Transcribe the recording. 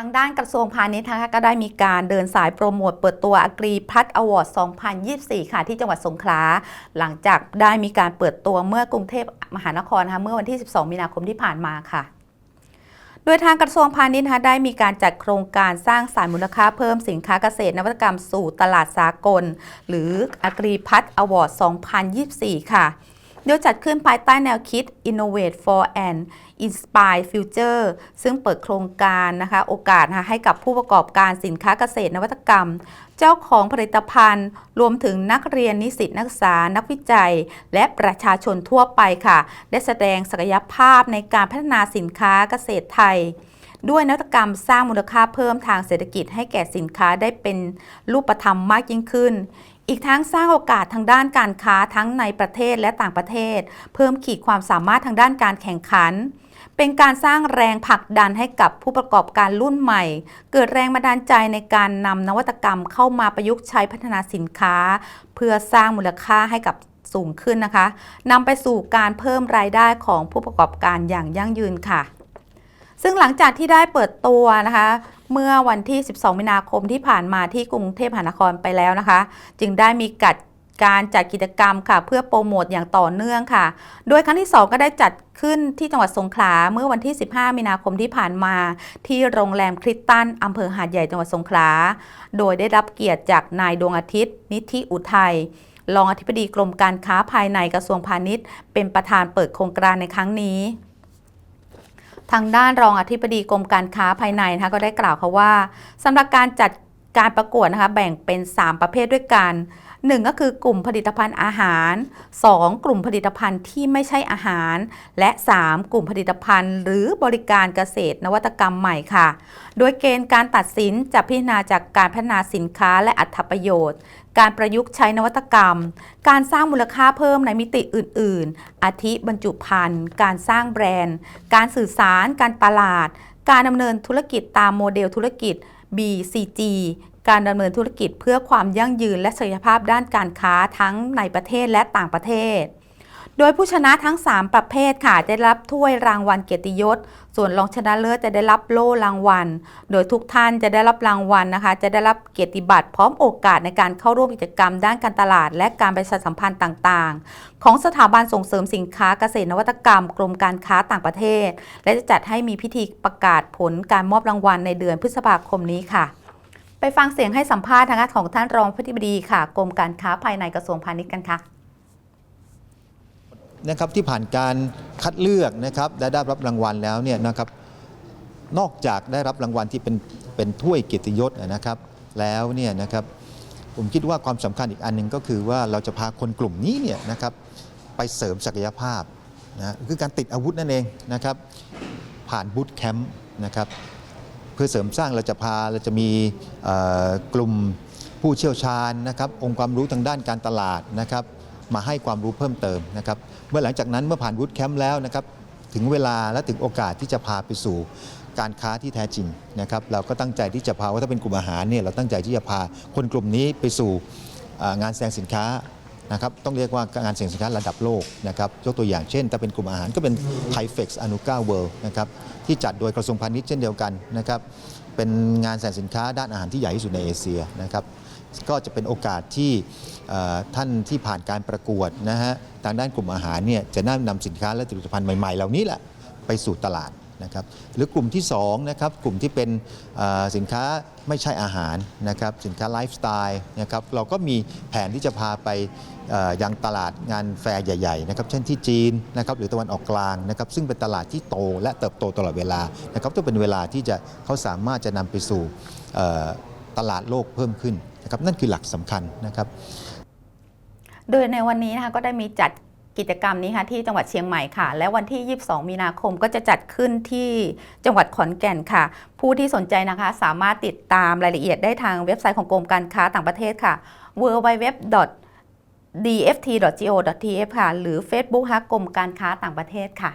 ทางด้านกระทรวงพาณิชย์นะคะก็ได้มีการเดินสายโปรโมทเปิดตัวอกรีพัฒอวอร์ด 2024 ค่ะ ที่จังหวัดสงขลา หลังจากได้มีการเปิดตัวเมื่อกรุงเทพมหานครนะคะเมื่อวันที่ 12 มีนาคมที่ผ่านมาค่ะโดยทางกระทรวงพาณิชย์นะคะได้มีการจัดโครงการสร้างสารมูลค่าเพิ่มสินค้าเกษตรนวัตกรรมสู่ตลาดสากล หรืออกรีพัฒอวอร์ด 2024 ค่ะ โดยจัดขึ้นภายใต้แนวคิด Innovate for and Inspire Future ซึ่งเปิดโครงการนะคะโอกาสนะคะให้กับผู้ประกอบการสินค้าเกษตรนวัตกรรม เจ้าของผลิตภัณฑ์ รวมถึงนักเรียนนิสิตนักศึกษา นักวิจัย และประชาชนทั่วไปค่ะ ได้แสดงศักยภาพในการพัฒนาสินค้าเกษตรไทย ด้วยนวัตกรรมสร้างมูลค่าเพิ่มทางเศรษฐกิจให้แก่สินค้าได้เป็นรูปธรรมมากยิ่งขึ้น อีกทั้งสร้างโอกาสทางด้านการค้าทั้งในประเทศและต่างประเทศ เพิ่มขีดความสามารถทางด้านการแข่งขันเป็นการสร้างแรงผลักดันให้กับผู้ประกอบการรุ่นใหม่ เกิดแรงบันดาลใจในการนำนวัตกรรมเข้ามาประยุกต์ใช้พัฒนาสินค้า เพื่อสร้างมูลค่าให้กับสูงขึ้นนะคะนำไปสู่การเพิ่มรายได้ของผู้ประกอบการอย่างยั่งยืนค่ะ ซึ่งหลังจากที่ได้เปิดตัวนะคะ เมื่อวันที่ 12 มีนาคมที่ผ่านมาที่กรุงเทพมหานครไปแล้วนะคะ จึงได้มีกัดการจัดกิจกรรมค่ะ เพื่อโปรโมทอย่างต่อเนื่องค่ะ โดยครั้งที่ 2 ก็ได้จัดขึ้นที่จังหวัดสงขลาเมื่อวันที่ 15 มีนาคมที่ผ่านมา ที่โรงแรมคริสตันอำเภอหาดใหญ่จังหวัดสงขลา โดยได้รับเกียรติจากนายดวงอาทิตย์ นิธิอุทัยรองอธิบดีกรมการค้าภายในกระทรวงพาณิชย์ เป็นประธานเปิดโครงการในครั้งนี้ ทางด้านรองอธิบดีกรมการค้าภายในนะคะก็ได้กล่าวค่ะว่าสำหรับการจัด การประกวดนะคะแบ่งเป็น 3 ประเภทด้วยกัน 1 ก็คือกลุ่มผลิตภัณฑ์อาหาร 2 กลุ่มผลิตภัณฑ์ที่ไม่ใช่อาหาร และ 3 กลุ่มผลิตภัณฑ์ หรือบริการเกษตรนวัตกรรมใหม่ค่ะ โดยเกณฑ์การตัดสินจะพิจารณาจากการพัฒนาสินค้าและอัตประโยชน์ การประยุกต์ใช้นวัตกรรม การสร้างมูลค่าเพิ่มในมิติอื่น ๆ อาทิบรรจุภัณฑ์ การสร้างแบรนด์ การสื่อสาร การตลาด การดำเนินธุรกิจตามโมเดลธุรกิจ BCG การดำเนินธุรกิจเพื่อความยั่งยืนและศักยภาพด้านการค้าทั้งในประเทศและต่างประเทศ โดยผู้ชนะทั้ง 3 ประเภทค่ะได้รับถ้วยรางวัลเกียรติยศ ส่วนรองชนะเลิศจะได้รับโล่รางวัล โดยทุกท่านจะได้รับรางวัลนะคะ จะได้รับเกียรติบัตรพร้อมโอกาสในการเข้าร่วมกิจกรรมด้านการตลาด และการประชาสัมพันธ์ต่างๆ ของสถาบันส่งเสริมสินค้าเกษตรนวัตกรรม กรมการค้าต่างประเทศ และจะจัดให้มีพิธีประกาศผลการมอบรางวัลในเดือนพฤษภาคมนี้ค่ะ ไปฟังเสียงให้สัมภาษณ์ทางด้านของท่านรองผู้ธิบดีค่ะกรมการค้าภายในกระทรวงพาณิชย์กันค่ะนะครับที่ผ่านการคัดเลือกนะครับและได้รับรางวัลแล้วเนี่ยนะครับนอกจากได้รับรางวัลที่เป็นเป็นถ้วยเกียรติยศนะครับแล้วเนี่ยนะครับผมคิดว่าความสำคัญอีกอันหนึ่งก็คือว่าเราจะพาคนกลุ่มนี้เนี่ยนะครับไปเสริมศักยภาพนะคือการติดอาวุธนั่นเองนะครับผ่านบูตแคมป์นะครับ เพื่อเสริมสร้างเราจะพาเราจะมีกลุ่มผู้เชี่ยวชาญนะครับ องค์ความรู้ทางด้านการตลาดนะครับ มาให้ความรู้เพิ่มเติมนะครับ เมื่อหลังจากนั้นเมื่อผ่านวูดแคมป์แล้วนะครับ ถึงเวลาและถึงโอกาสที่จะพาไปสู่การค้าที่แท้จริงนะครับ เราก็ตั้งใจที่จะพาว่าถ้าเป็นกลุ่มอาหารเนี่ยเราตั้งใจที่จะพาคนกลุ่มนี้ไปสู่งานแสดงสินค้า นะครับต้องเรียกว่างานแสดงสินค้าระดับโลกนะครับยกตัวอย่างเช่น ถ้าเป็นกลุ่มอาหารก็เป็นไทเฟกซ์อนุก้าเวิลด์นะครับที่จัดโดยกระทรวงพาณิชย์เช่นเดียวกันนะครับเป็นงานแสดงสินค้าด้านอาหารที่ใหญ่ที่สุดในเอเชียนะครับก็จะเป็นโอกาสที่ท่านที่ผ่านการประกวดนะฮะทางด้านกลุ่มอาหารเนี่ยจะนำนำสินค้าและผลิตภัณฑ์ใหม่ๆ เหล่านี้แหละไปสู่ตลาด นะครับหรือกลุ่มที่2นะครับกลุ่มที่เป็นสินค้าไม่ใช่อาหารนะครับสินค้าไลฟ์สไตล์นะครับเราก็มีแผนที่จะพาไปยังตลาดงานแฟร์ใหญ่ๆนะครับเช่นที่จีนนะครับหรือตะวันออกกลางนะครับซึ่งเป็นตลาดที่โตและเติบโตตลอดเวลานะครับต้องเป็นเวลาที่จะเขาสามารถจะนำไปสู่ตลาดโลกเพิ่มขึ้นนะครับนั่นคือหลักสำคัญนะครับโดยในวันนี้นะคะก็ได้มีจัด กิจกรรมนี้ค่ะที่จังหวัดเชียงใหม่ค่ะ และวันที่ 22 มีนาคมก็จะจัดขึ้นที่จังหวัดขอนแก่นค่ะ ผู้ที่สนใจนะคะสามารถติดตามรายละเอียดได้ทางเว็บไซต์ของกรมการค้าต่างประเทศค่ะ www.dft.go.th ค่ะ หรือ Facebook ค่ะกรมการค้าต่างประเทศค่ะ